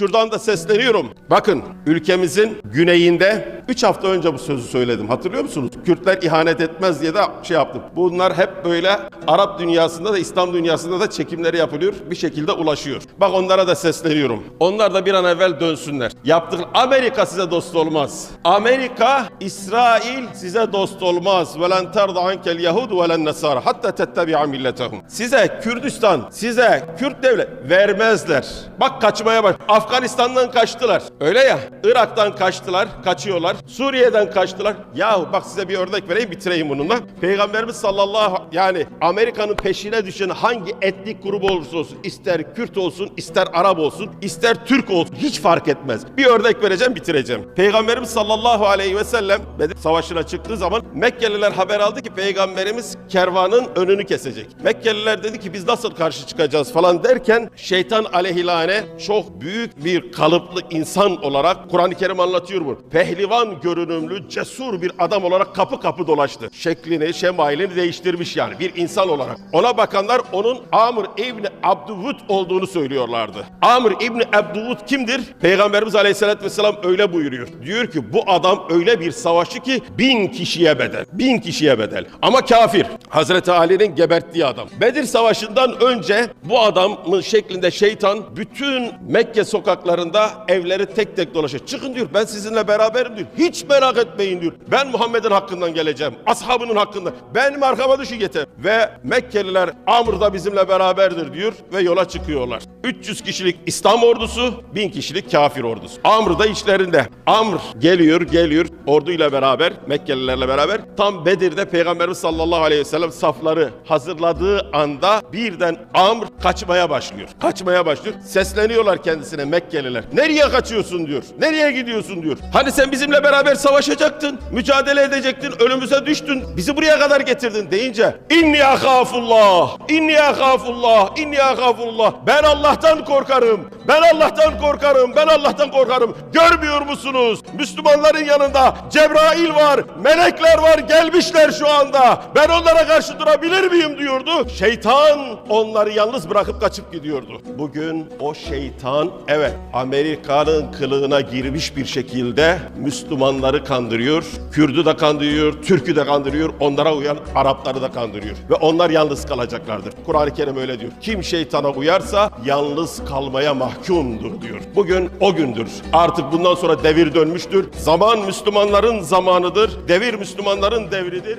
Şuradan da sesleniyorum. Bakın ülkemizin güneyinde 3 hafta önce bu sözü söyledim. Hatırlıyor musunuz? Kürtler ihanet etmez diye de şey yaptım. Bunlar hep böyle Arap dünyasında da İslam dünyasında da çekimleri yapılıyor. Bir şekilde ulaşıyor. Bak onlara da sesleniyorum. Onlar da bir an evvel dönsünler. Yaptık Amerika size dost olmaz. Amerika, İsrail size dost olmaz. Ve len terda ankel yahud ve len nesara hatta tettebi'a milletehum. Size Kürdistan, size Kürt devlet vermezler. Bak kaçmaya bak. Afganistan'dan kaçtılar. Öyle ya. Irak'tan kaçtılar, kaçıyorlar. Suriye'den kaçtılar. Yahu bak size bir örnek vereyim bitireyim bununla. Peygamberimiz sallallahu yani Amerika'nın peşine düşen hangi etnik grubu olursa olsun ister Kürt olsun, ister Arap olsun, ister Türk olsun hiç fark etmez. Bir örnek vereceğim bitireceğim. Peygamberimiz sallallahu aleyhi ve sellem Bedir Savaşı'na çıktığı zaman Mekkeliler haber aldı ki Peygamberimiz kervanın önünü kesecek. Mekkeliler dedi ki biz nasıl karşı çıkacağız falan derken şeytan aleyhilane çok büyük bir kalıplı insan olarak Kur'an-ı Kerim anlatıyor bunu. Pehlivan görünümlü cesur bir adam olarak kapı kapı dolaştı. Şeklini, şemailini değiştirmiş yani bir insan olarak. Ona bakanlar onun Amr İbni Abdüvud olduğunu söylüyorlardı. Amr İbni Abdüvud kimdir? Peygamberimiz Aleyhisselatü Vesselam öyle buyuruyor. Diyor ki bu adam öyle bir savaşçı ki bin kişiye bedel. Bin kişiye bedel. Ama kafir. Hazreti Ali'nin geberttiği adam. Bedir Savaşı'ndan önce bu adamın şeklinde şeytan bütün Mekke sokaklarında evleri tek tek dolaşıyor. Çıkın diyor ben sizinle beraberim diyor. Hiç merak etmeyin diyor. Ben Muhammed'in hakkından geleceğim. Ashabının hakkında. Benim arkama düşün yeter. Ve Mekkeliler Amr da bizimle beraberdir diyor ve yola çıkıyorlar. 300 kişilik İslam ordusu, 1000 kişilik kafir ordusu. Amr da içlerinde. Amr geliyor, geliyor orduyla beraber, Mekkelilerle beraber tam Bedir'de Peygamberimiz sallallahu aleyhi ve sellem safları hazırladığı anda birden Amr kaçmaya başlıyor. Kaçmaya başlıyor. Sesleniyorlar kendisine Mekkeliler. Nereye kaçıyorsun diyor. Nereye gidiyorsun diyor. Hani sen bizimle beraber savaşacaktın, mücadele edecektin, önümüze düştün, bizi buraya kadar getirdin deyince inni ahafullah, inni ahafullah, inni ahafullah. Ben Allah'tan korkarım. Ben Allah'tan korkarım. Ben Allah'tan korkarım. Görmüyor musunuz? Müslümanların yanında Cebrail var, melekler var, gelmişler şu anda. Ben onlara karşı durabilir miyim diyordu. Şeytan onları yalnız bırakıp kaçıp gidiyordu. Bugün o şeytan evet Amerika'nın kılığına girmiş bir şekilde Müslümanları kandırıyor. Kürdü de kandırıyor, Türk'ü de kandırıyor, onlara uyan Arapları da kandırıyor. Ve onlar yalnız kalacaklardır. Kur'an-ı Kerim öyle diyor. Kim şeytana uyarsa yalnız kalmaya mahkumdur diyor. Bugün o gündür. Artık bundan sonra devir dönmüştür. Zaman Müslümanların zamanıdır. Devir Müslümanların devridir.